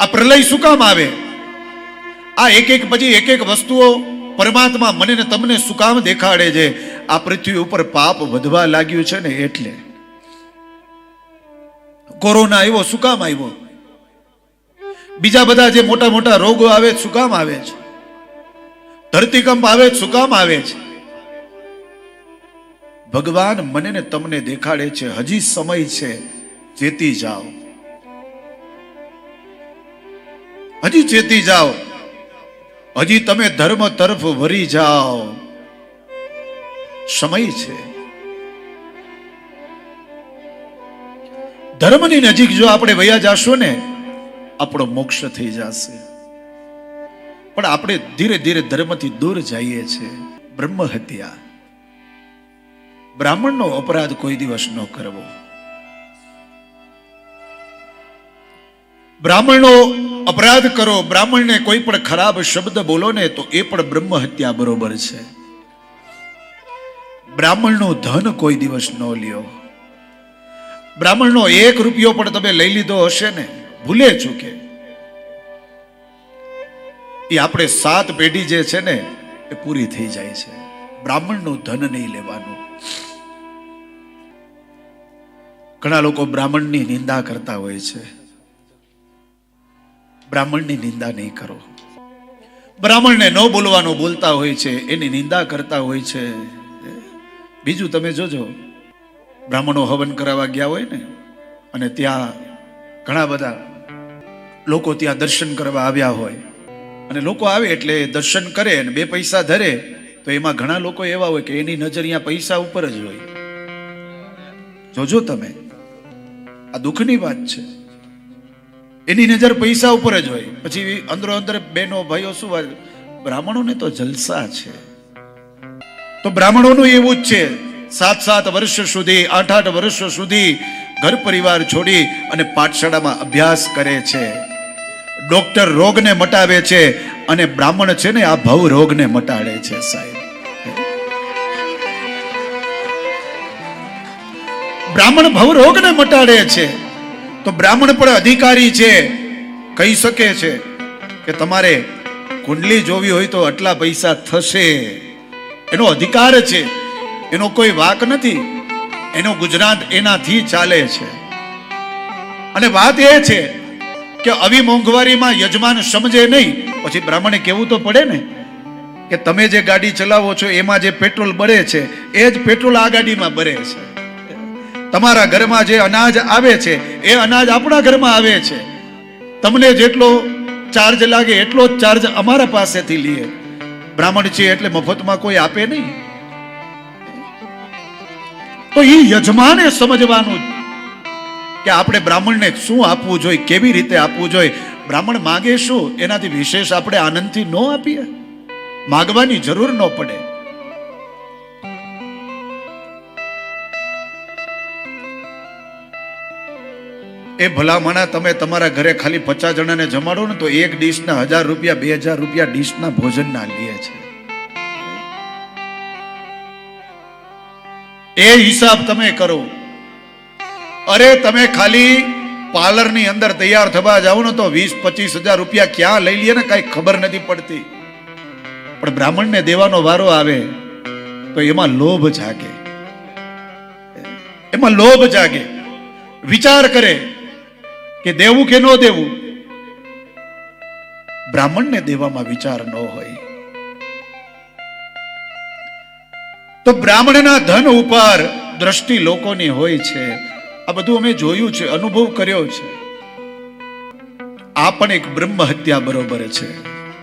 આ પ્રલય શું કામ આવે? આ એક એક પછી એક એક વસ્તુઓ પરમાત્મા મને ને તમને શું કામ દેખાડે છે? આ પૃથ્વી ઉપર પાપ વધવા લાગ્યું છે ને એટલે. કોરોના આવ્યો, શું કામ આવ્યો? બીજા બધા જે મોટા મોટા રોગો આવે શું કામ આવે છે? ધરતીકંપ આવે શું કામ આવે છે? ભગવાન મને ને તમને દેખાડે છે. હજી સમય છે. જેતી જાઓ. હજી ચેતી જાઓ. હજી તમે ધર્મ તરફ વરી જાઓ. સમય છે. ધર્મની નજીક જો આપણે વયા જાશું ને, આપણો મોક્ષ થઈ જશે. પણ આપણે ધીરે ધીરે ધર્મથી દૂર જઈએ છીએ બ્રહ્મ હત્યા. બ્રાહ્મણનો અપરાધ કોઈ દિવસ ન કરવો. બ્રાહ્મણનો અપરાધ કરો, બ્રાહ્મણને કોઈ પણ ખરાબ શબ્દ બોલો ને તો એ પણ બ્રહ્મ હત્યા બરોબર છે. બ્રાહ્મણનું ધન કોઈ દિવસ ન લ્યો. બ્રાહ્મણનો એક રૂપિયો પણ તમે લઈ લીધો હશે ને, ભૂલે ચૂકે. એ આપણે સાત પેઢી જે છે ને, એ પૂરી થઈ જાય છે. બ્રાહ્મણનું ધન નહીં લેવાનું. ઘણા લોકો બ્રાહ્મણની નિંદા કરતા હોય છે. બ્રાહ્મણની નિંદા નહીં કરો. બ્રાહ્મણને ન બોલવાનું બોલતા હોય છે, એની નિંદા કરતા હોય છે. બીજું તમે જોજો, બ્રાહ્મણો હવન કરાવવા ગયા હોય ને, અને ત્યાં ઘણા બધા લોકો ત્યાં દર્શન કરવા આવ્યા હોય. અને લોકો આવે એટલે દર્શન કરે અને બે પૈસા ધરે, તો એમાં ઘણા લોકો એવા હોય કે એની નજર અહીંયા પૈસા ઉપર જ હોય. જોજો તમે, આ દુઃખની વાત છે. એની નજર પૈસા ઉપર જ હોય. પછી અંદરો અંદર બેનો ભાઈઓ શું વાત? બ્રાહ્મણોને તો જલસા છે. તો બ્રાહ્મણોનું એવું જ છે. સાત સાત વર્ષ સુધી આઠ આઠ વર્ષ સુધી ઘર પરિવાર છોડી અને પાઠશાળામાં અભ્યાસ કરે છે. ડોક્ટર રોગને મટાવે છે અને બ્રાહ્મણ છે ને આ ભવ રોગને મટાડે છે સાહેબ. બ્રાહ્મણ ભવ રોગને મટાડે છે. તો બ્રાહ્મણ પણ અધિકારી છે. કહી શકે છે કે તમારે કુંડલી જોવી હોય તો આટલા પૈસા થશે. એનો અધિકાર છે. એનો કોઈ વાક નથી. એનો ગુજરાત એનાથી ચાલે છે. અને વાત એ છે કે આવી મોંઘવારીમાં યજમાન સમજે નહીં. પછી બ્રાહ્મણે કેવું તો પડે ને? કે તમે જે ગાડી ચલાવો છો, એમાં જે પેટ્રોલ બળે છે, એ જ પેટ્રોલ આ ગાડીમાં બળે છે. તમારા ઘરમાં જે અનાજ આવે છે, એ અનાજ આપણા ઘરમાં આવે છે. તમને જેટલો ચાર્જ લાગે, એટલો જ ચાર્જ અમારા પાસેથી લઈએ બ્રાહ્મણ છે એટલે મફતમાં કોઈ આપે નહીં. તો એ યજમાને સમજવાનું કે આપણે બ્રાહ્મણને શું આપવું જોઈએ, કેવી રીતે આપવું જોઈએ. બ્રાહ્મણ માગે શું? એનાથી વિશેષ આપણે આનંદથી ન આપીએ. માગવાની જરૂર ન પડે. એ ભલામણા તમે તમારા ઘરે ખાલી પચાસ જણાને જમાડો ને તો એક ડીશના હજાર રૂપિયા, બે હજાર રૂપિયા ડીશના ભોજનના લે છે. એ હિસાબ તમે કરો. અરે તમે ખાલી પાર્લરની અંદર તૈયાર થવા જાઓ ને તો વીસ, પચીસ હજાર રૂપિયા ક્યાં લઈ લઈએ ને કઈ ખબર નથી પડતી. પણ બ્રાહ્મણને દેવાનો વારો આવે તો એમાં લોભ જાગે. એમાં લોભ જાગે. વિચાર કરે. કે દેવું કે ન દેવું, બ્રાહ્મણને દેવામાં વિચાર ન હોય. તો બ્રાહ્મણના ધન ઉપર દ્રષ્ટિ લોકોની હોય છે. આ બધું અમે જોયું છે, અનુભવ કર્યો છે. આ પણ એક બ્રહ્મ હત્યા બરોબર છે.